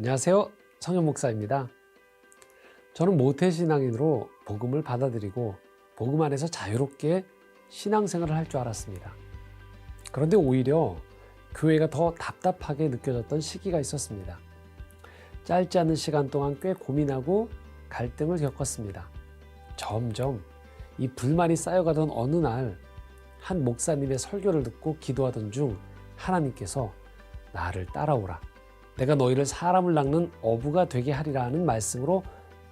안녕하세요. 성현 목사입니다. 저는 모태신앙인으로 복음을 받아들이고 복음 안에서 자유롭게 신앙생활을 할 줄 알았습니다. 그런데 오히려 교회가 더 답답하게 느껴졌던 시기가 있었습니다. 짧지 않은 시간 동안 꽤 고민하고 갈등을 겪었습니다. 점점 이 불만이 쌓여가던 어느 날 한 목사님의 설교를 듣고 기도하던 중 하나님께서 나를 따라오라. 내가 너희를 사람을 낚는 어부가 되게 하리라 하는 말씀으로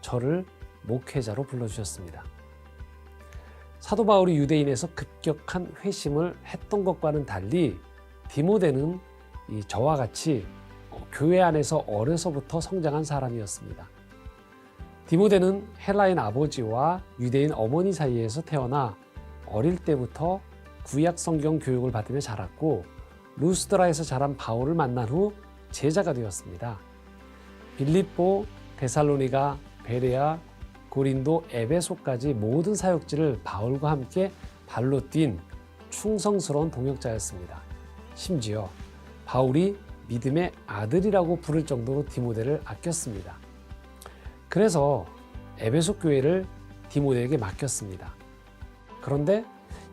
저를 목회자로 불러주셨습니다. 사도 바울이 유대인에서 급격한 회심을 했던 것과는 달리 디모데는 이 저와 같이 교회 안에서 어려서부터 성장한 사람이었습니다. 디모데는 헬라인 아버지와 유대인 어머니 사이에서 태어나 어릴 때부터 구약 성경 교육을 받으며 자랐고 루스드라에서 자란 바울을 만난 후 제자가 되었습니다. 빌립보, 데살로니가, 베레아, 고린도, 에베소까지 모든 사역지를 바울과 함께 발로 뛴 충성스러운 동역자였습니다. 심지어 바울이 믿음의 아들이라고 부를 정도로 디모데를 아꼈습니다. 그래서 에베소 교회를 디모데에게 맡겼습니다. 그런데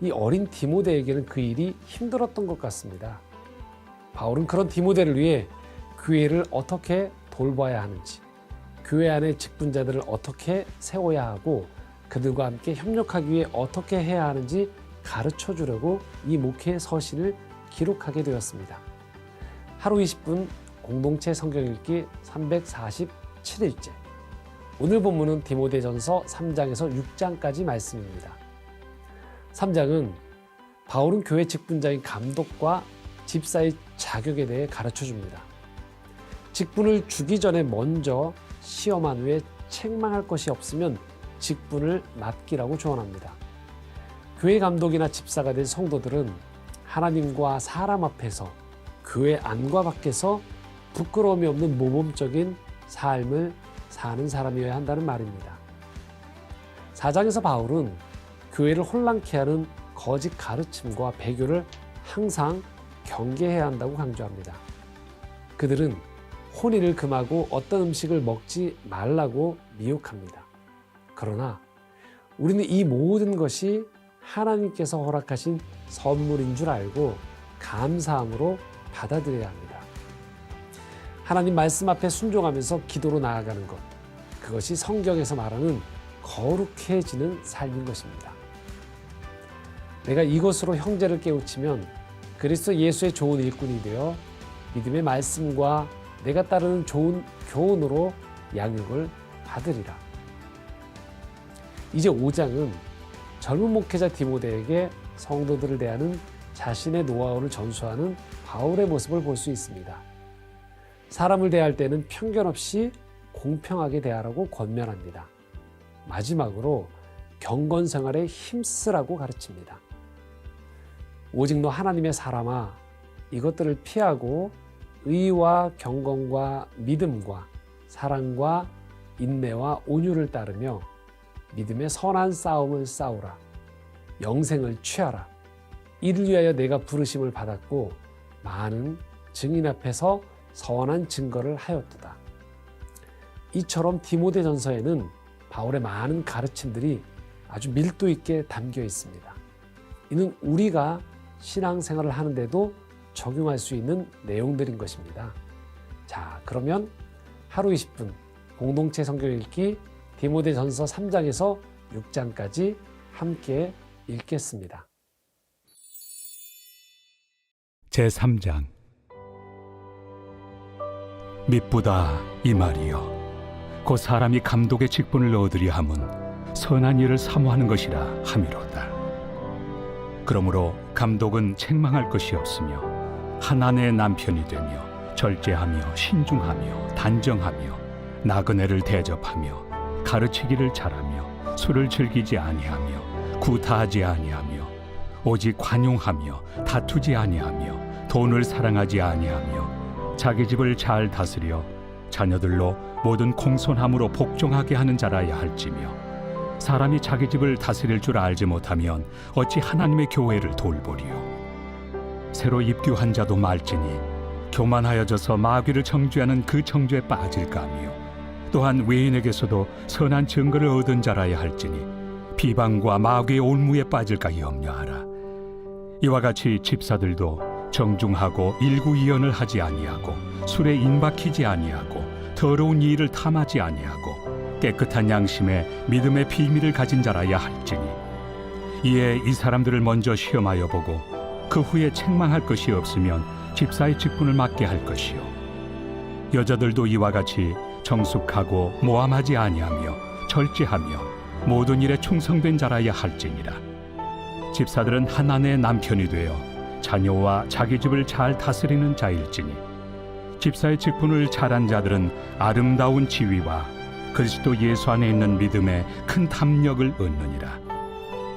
이 어린 디모데에게는 그 일이 힘들었던 것 같습니다. 바울은 그런 디모데를 위해 교회를 어떻게 돌봐야 하는지, 교회 안의 직분자들을 어떻게 세워야 하고 그들과 함께 협력하기 위해 어떻게 해야 하는지 가르쳐 주려고 이 목회 서신을 기록하게 되었습니다. 하루 20분 공동체 성경 읽기 347일째. 오늘 본문은 디모데전서 3장에서 6장까지 말씀입니다. 3장은 바울은 교회 직분자인 감독과 집사의 자격에 대해 가르쳐 줍니다. 직분을 주기 전에 먼저 시험한 후에 책망할 것이 없으면 직분을 맡기라고 조언합니다. 교회 감독이나 집사가 된 성도들은 하나님과 사람 앞에서 교회 안과 밖에서 부끄러움이 없는 모범적인 삶을 사는 사람이어야 한다는 말입니다. 4장에서 바울은 교회를 혼란케 하는 거짓 가르침과 배교를 항상 경계해야 한다고 강조합니다. 그들은 혼인을 금하고 어떤 음식을 먹지 말라고 미혹합니다. 그러나 우리는 이 모든 것이 하나님께서 허락하신 선물인 줄 알고 감사함으로 받아들여야 합니다. 하나님 말씀 앞에 순종하면서 기도로 나아가는 것. 그것이 성경에서 말하는 거룩해지는 삶인 것입니다. 내가 이것으로 형제를 깨우치면 그리스도 예수의 좋은 일꾼이 되어 믿음의 말씀과 내가 따르는 좋은 교훈으로 양육을 받으리라. 이제 5장은 젊은 목회자 디모데에게 성도들을 대하는 자신의 노하우를 전수하는 바울의 모습을 볼 수 있습니다. 사람을 대할 때는 편견 없이 공평하게 대하라고 권면합니다. 마지막으로 경건 생활에 힘쓰라고 가르칩니다. 오직 너 하나님의 사람아 이것들을 피하고 의와 경건과 믿음과 사랑과 인내와 온유를 따르며 믿음의 선한 싸움을 싸우라. 영생을 취하라. 이를 위하여 내가 부르심을 받았고 많은 증인 앞에서 선한 증거를 하였도다. 이처럼 디모데전서에는 바울의 많은 가르침들이 아주 밀도 있게 담겨 있습니다. 이는 우리가 신앙생활을 하는데도 적용할 수 있는 내용들인 것입니다. 자, 그러면 하루 20분 공동체 성경 읽기 디모데 전서 3장에서 6장까지 함께 읽겠습니다. 제3장 mit보다 이 말이여 곧 사람이 감독의 직분을 얻으려 함은 선한 일을 사모하는 것이라 함이로다 그러므로 감독은 책망할 것이 없으며 하나님의 남편이 되며 절제하며 신중하며 단정하며 나그네를 대접하며 가르치기를 잘하며 술을 즐기지 아니하며 구타하지 아니하며 오직 관용하며 다투지 아니하며 돈을 사랑하지 아니하며 자기 집을 잘 다스려 자녀들로 모든 공손함으로 복종하게 하는 자라야 할지며 사람이 자기 집을 다스릴 줄 알지 못하면 어찌 하나님의 교회를 돌보리요 새로 입교한 자도 말지니 교만하여져서 마귀를 정죄하는 그 정죄에 빠질까 하며 또한 외인에게서도 선한 증거를 얻은 자라야 할지니 비방과 마귀의 올무에 빠질까 염려하라. 이와 같이 집사들도 정중하고 일구이연을 하지 아니하고 술에 인박히지 아니하고 더러운 일을 탐하지 아니하고 깨끗한 양심에 믿음의 비밀을 가진 자라야 할지니 이에 이 사람들을 먼저 시험하여 보고 그 후에 책망할 것이 없으면 집사의 직분을 맡게 할 것이요. 여자들도 이와 같이 정숙하고 모함하지 아니하며 절제하며 모든 일에 충성된 자라야 할지니라. 집사들은 하나님의 남편이 되어 자녀와 자기 집을 잘 다스리는 자일지니 집사의 직분을 잘한 자들은 아름다운 지위와 그리스도 예수 안에 있는 믿음에 큰 탐력을 얻느니라.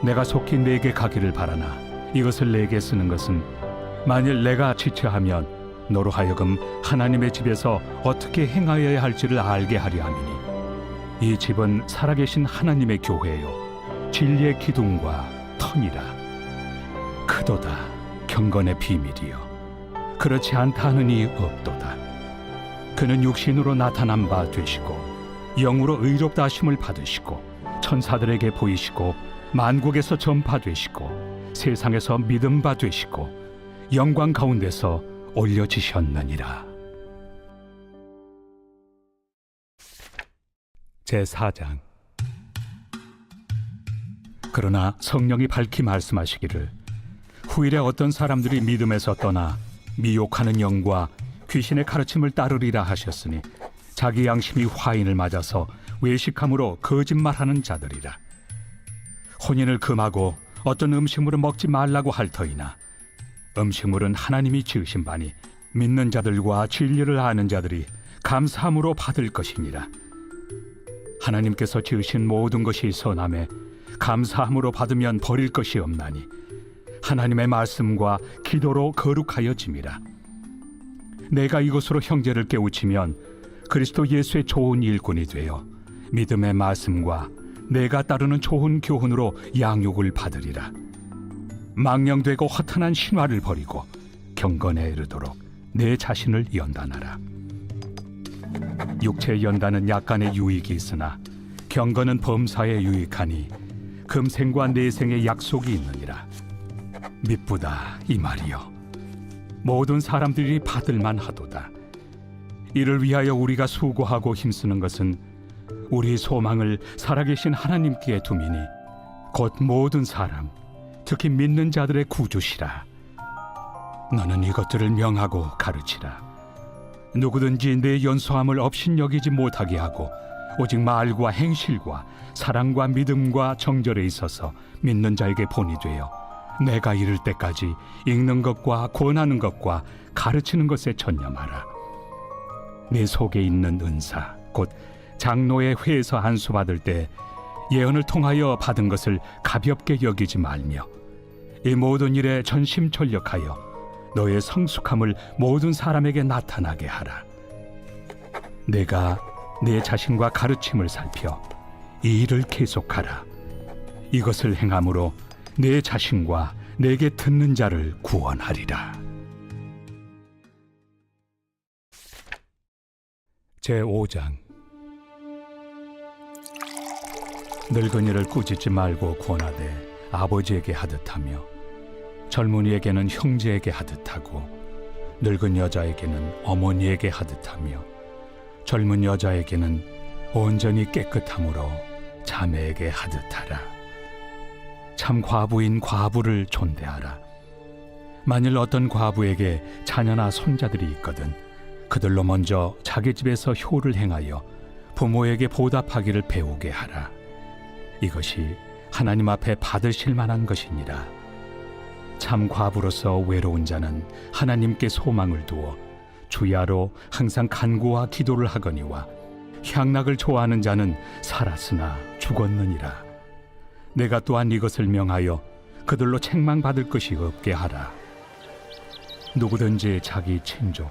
내가 속히 내게 가기를 바라나 이것을 내게 쓰는 것은 만일 내가 지체하면 너로 하여금 하나님의 집에서 어떻게 행하여야 할지를 알게 하려 함이니 이 집은 살아계신 하나님의 교회요 진리의 기둥과 터니라. 크도다 경건의 비밀이요. 그렇지 않다 하느니 없도다. 그는 육신으로 나타난 바 되시고 영으로 의롭다 하심을 받으시고 천사들에게 보이시고 만국에서 전파되시고 세상에서 믿음 바 되시고 영광 가운데서 올려지셨느니라. 제 4장. 그러나 성령이 밝히 말씀하시기를 후일에 어떤 사람들이 믿음에서 떠나 미혹하는 영과 귀신의 가르침을 따르리라 하셨으니 자기 양심이 화인을 맞아서 외식함으로 거짓말하는 자들이라. 혼인을 금하고 어떤 음식물을 먹지 말라고 할 터이나 음식물은 하나님이 지으신 바니 믿는 자들과 진리를 아는 자들이 감사함으로 받을 것이니라. 하나님께서 지으신 모든 것이 선함에 감사함으로 받으면 버릴 것이 없나니 하나님의 말씀과 기도로 거룩하여 짐이라. 내가 이것으로 형제를 깨우치면 그리스도 예수의 좋은 일꾼이 되어 믿음의 말씀과 내가 따르는 좋은 교훈으로 양육을 받으리라. 망령되고 허탄한 신화를 버리고 경건에 이르도록 내 자신을 연단하라. 육체의 연단은 약간의 유익이 있으나 경건은 범사에 유익하니 금생과 내생의 약속이 있느니라. 미쁘다 이 말이요 모든 사람들이 받을만 하도다. 이를 위하여 우리가 수고하고 힘쓰는 것은 우리 소망을 살아계신 하나님께 두미니 곧 모든 사람 특히 믿는 자들의 구주시라. 너는 이것들을 명하고 가르치라. 누구든지 내 연소함을 업신여기지 못하게 하고 오직 말과 행실과 사랑과 믿음과 정절에 있어서 믿는 자에게 본이 되어 내가 이를 때까지 읽는 것과 권하는 것과 가르치는 것에 전념하라. 내 속에 있는 은사 곧 장로의 회에서 안수 받을 때 예언을 통하여 받은 것을 가볍게 여기지 말며 이 모든 일에 전심전력하여 너의 성숙함을 모든 사람에게 나타나게 하라. 내가 내 자신과 가르침을 살펴 이 일을 계속하라. 이것을 행함으로 내 자신과 내게 듣는 자를 구원하리라. 제 5장 늙은이를 꾸짖지 말고 권하되 아버지에게 하듯하며 젊은이에게는 형제에게 하듯하고 늙은 여자에게는 어머니에게 하듯하며 젊은 여자에게는 온전히 깨끗함으로 자매에게 하듯하라. 참 과부인 과부를 존대하라. 만일 어떤 과부에게 자녀나 손자들이 있거든 그들로 먼저 자기 집에서 효를 행하여 부모에게 보답하기를 배우게 하라 이것이 하나님 앞에 받으실 만한 것이니라. 참 과부로서 외로운 자는 하나님께 소망을 두어 주야로 항상 간구와 기도를 하거니와 향락을 좋아하는 자는 살았으나 죽었느니라. 내가 또한 이것을 명하여 그들로 책망받을 것이 없게 하라. 누구든지 자기 친족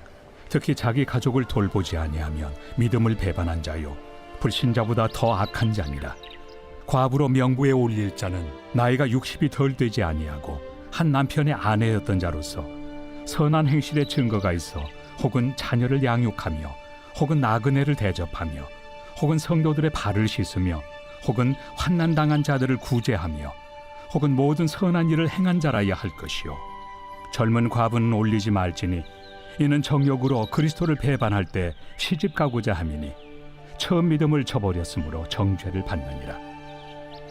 특히 자기 가족을 돌보지 아니하면 믿음을 배반한 자요 불신자보다 더 악한 자니라 과부로 명부에 올릴 자는 나이가 60이 덜 되지 아니하고 한 남편의 아내였던 자로서 선한 행실의 증거가 있어 혹은 자녀를 양육하며 혹은 나그네를 대접하며 혹은 성도들의 발을 씻으며 혹은 환난 당한 자들을 구제하며 혹은 모든 선한 일을 행한 자라야 할 것이요. 젊은 과부는 올리지 말지니 이는 정욕으로 그리스도를 배반할 때 시집 가고자 함이니 처음 믿음을 저버렸으므로 정죄를 받느니라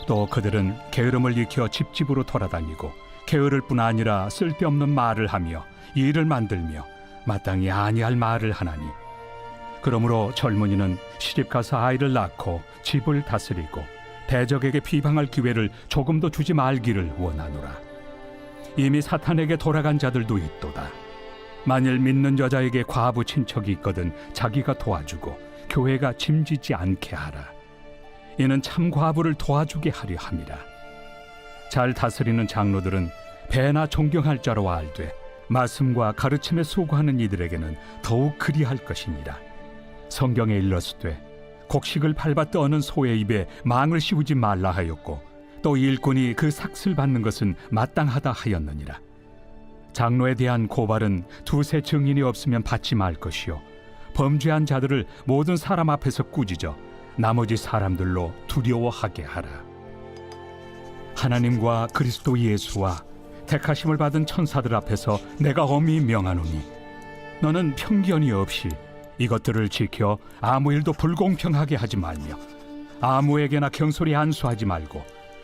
또 그들은 게으름을 익혀 집집으로 돌아다니고 게으를 뿐 아니라 쓸데없는 말을 하며 일을 만들며 마땅히 아니할 말을 하나니. 그러므로 젊은이는 시집 가서 아이를 낳고 집을 다스리고 대적에게 비방할 기회를 조금도 주지 말기를 원하노라. 이미 사탄에게 돌아간 자들도 있도다. 만일 믿는 여자에게 과부 친척이 있거든 자기가 도와주고 교회가 짐지지 않게 하라 이는 참 과부를 도와주게 하려 함이라. 잘 다스리는 장로들은 배나 존경할 자로 알되 말씀과 가르침에 수고하는 이들에게는 더욱 그리할 것이니라. 성경에 일렀으되 곡식을 밟아 떠는 소의 입에 망을 씌우지 말라 하였고 또 일꾼이 그 삭슬 받는 것은 마땅하다 하였느니라. 장로에 대한 고발은 두세 증인이 없으면 받지 말 것이요. 범죄한 자들을 모든 사람 앞에서 꾸짖어 나머지 사람들로 두려워하게 하라 하나님과 그리스도 예수와 택하심을 받은 천사들 앞에서 내가 엄히 명하노니 너는 편견이 없이 이것들을 지켜 아무 일도 불공평하게 하지 말며 아무에게나 경솔히 안수하지 말고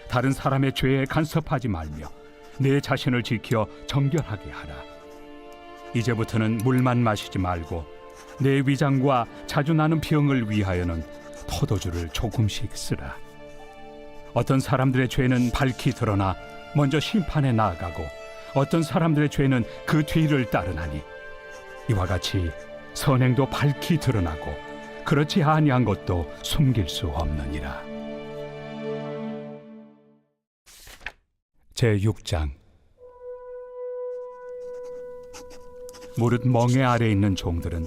다른 사람의 죄에 간섭하지 말며 내 자신을 지켜 정결하게 하라. 이제부터는 물만 마시지 말고 내 위장과 자주 나는 병을 위하여는 포도주를 조금씩 쓰라. 어떤 사람들의 죄는 밝히 드러나 먼저 심판에 나아가고 어떤 사람들의 죄는 그 뒤를 따르나니 이와 같이 선행도 밝히 드러나고 그렇지 아니한 것도 숨길 수 없느니라. 제 6장 무릇 멍에 아래 있는 종들은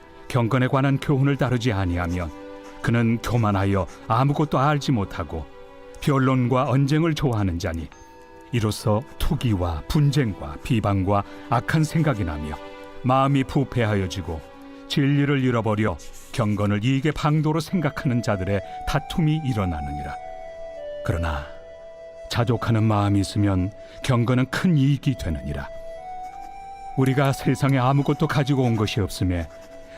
경건에 관한 교훈을 따르지 아니하면 그는 교만하여 아무것도 알지 못하고 변론과 언쟁을 좋아하는 자니 이로써 투기와 분쟁과 비방과 악한 생각이 나며 마음이 부패하여지고 진리를 잃어버려 경건을 이익의 방도로 생각하는 자들의 다툼이 일어나느니라. 그러나 자족하는 마음이 있으면 경건은 큰 이익이 되느니라. 우리가 세상에 아무것도 가지고 온 것이 없음에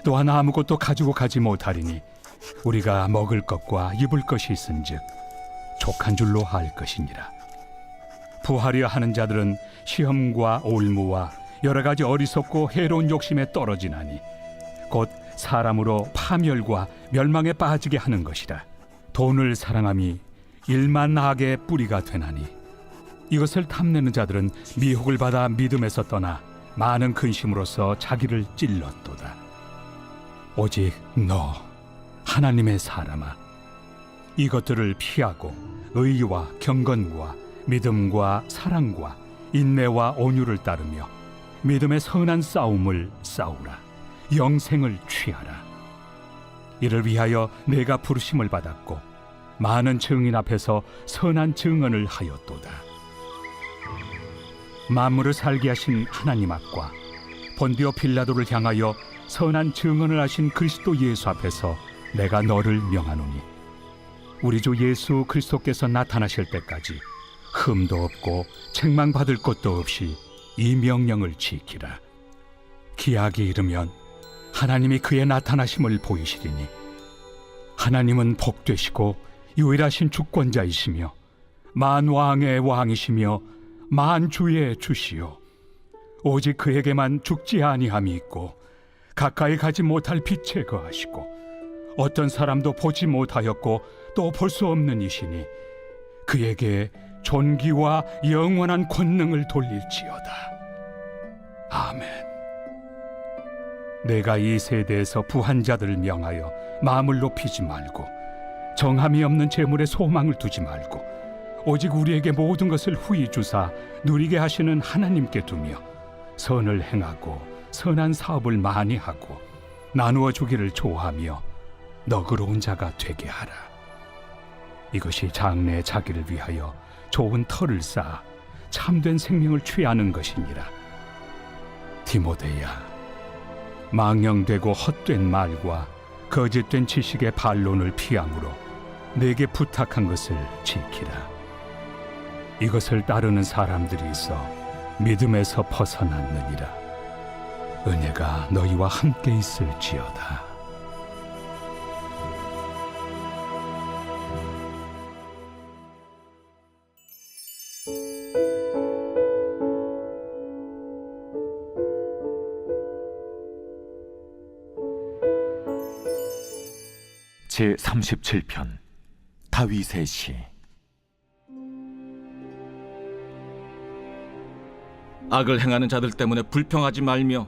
또한 아무것도 가지고 가지 못하리니 우리가 먹을 것과 입을 것이 있은즉 족한 줄로 할 것이니라. 부하려 하는 자들은 시험과 올무와 여러 가지 어리석고 해로운 욕심에 떨어지나니 곧 사람으로 파멸과 멸망에 빠지게 하는 것이라. 돈을 사랑함이 일만 악의 뿌리가 되나니 이것을 탐내는 자들은 미혹을 받아 믿음에서 떠나 많은 근심으로써 자기를 찔렀도다 오직 너 하나님의 사람아. 이것들을 피하고 의와 경건과 믿음과 사랑과 인내와 온유를 따르며 믿음의 선한 싸움을 싸우라. 영생을 취하라. 이를 위하여 내가 부르심을 받았고 많은 증인 앞에서 선한 증언을 하였도다. 만물을 살게 하신 하나님 앞과 본디오 빌라도를 향하여 선한 증언을 하신 그리스도 예수 앞에서 내가 너를 명하노니 우리 주 예수 그리스도께서 나타나실 때까지 흠도 없고 책망받을 것도 없이 이 명령을 지키라. 기약이 이르면 하나님이 그의 나타나심을 보이시리니 하나님은 복되시고 유일하신 주권자이시며 만 왕의 왕이시며 만 주의 주시요 오직 그에게만 죽지 아니함이 있고 가까이 가지 못할 빛에 거하시고 어떤 사람도 보지 못하였고 또 볼 수 없는 이시니 그에게 존귀와 영원한 권능을 돌릴지어다. 아멘. 내가 이 세대에서 부한 자들을 명하여 마음을 높이지 말고 정함이 없는 재물에 소망을 두지 말고 오직 우리에게 모든 것을 후히 주사 누리게 하시는 하나님께 두며 선을 행하고 선한 사업을 많이 하고 나누어 주기를 좋아하며 너그러운 자가 되게 하라. 이것이 장래 자기를 위하여 좋은 터를 쌓아 참된 생명을 취하는 것이니라. 디모데야, 망령되고 헛된 말과 거짓된 지식의 반론을 피함으로 내게 부탁한 것을 지키라. 이것을 따르는 사람들이 있어 믿음에서 벗어났느니라. 은혜가 너희와 함께 있을지어다. 제 37편 다윗의 시 악을 행하는 자들 때문에 불평하지 말며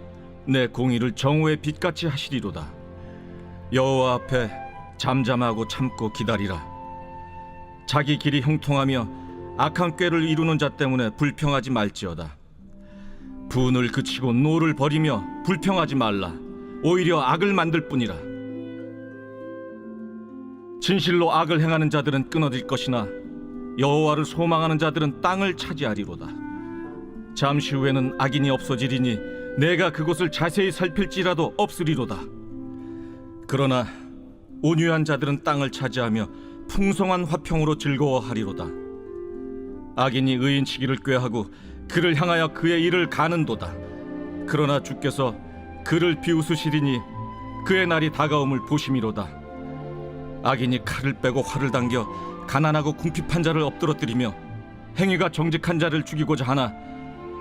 내 공의를 정오의 빛같이 하시리로다. 여호와 앞에 잠잠하고 참고 기다리라. 자기 길이 형통하며 악한 꾀를 이루는 자 때문에 불평하지 말지어다. 분을 그치고 노를 버리며 불평하지 말라. 오히려 악을 만들 뿐이라. 진실로 악을 행하는 자들은 끊어질 것이나 여호와를 소망하는 자들은 땅을 차지하리로다. 잠시 후에는 악인이 없어지리니 내가 그곳을 자세히 살필지라도 없으리로다. 그러나 온유한 자들은 땅을 차지하며 풍성한 화평으로 즐거워하리로다. 악인이 의인치기를 꾀하고 그를 향하여 그의 일을 가는도다. 그러나 주께서 그를 비웃으시리니 그의 날이 다가옴을 보심이로다. 악인이 칼을 빼고 활을 당겨 가난하고 궁핍한 자를 엎드러뜨리며 행위가 정직한 자를 죽이고자 하나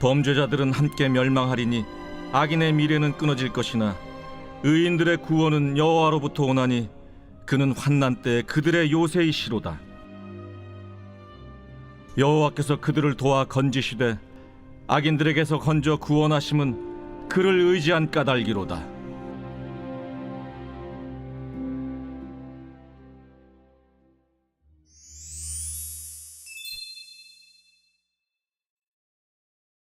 범죄자들은 함께 멸망하리니 악인의 미래는 끊어질 것이나 의인들의 구원은 여호와로부터 오나니 그는 환난 때 그들의 요새이시로다. 여호와께서 그들을 도와 건지시되 악인들에게서 건져 구원하심은 그를 의지한 까닭이로다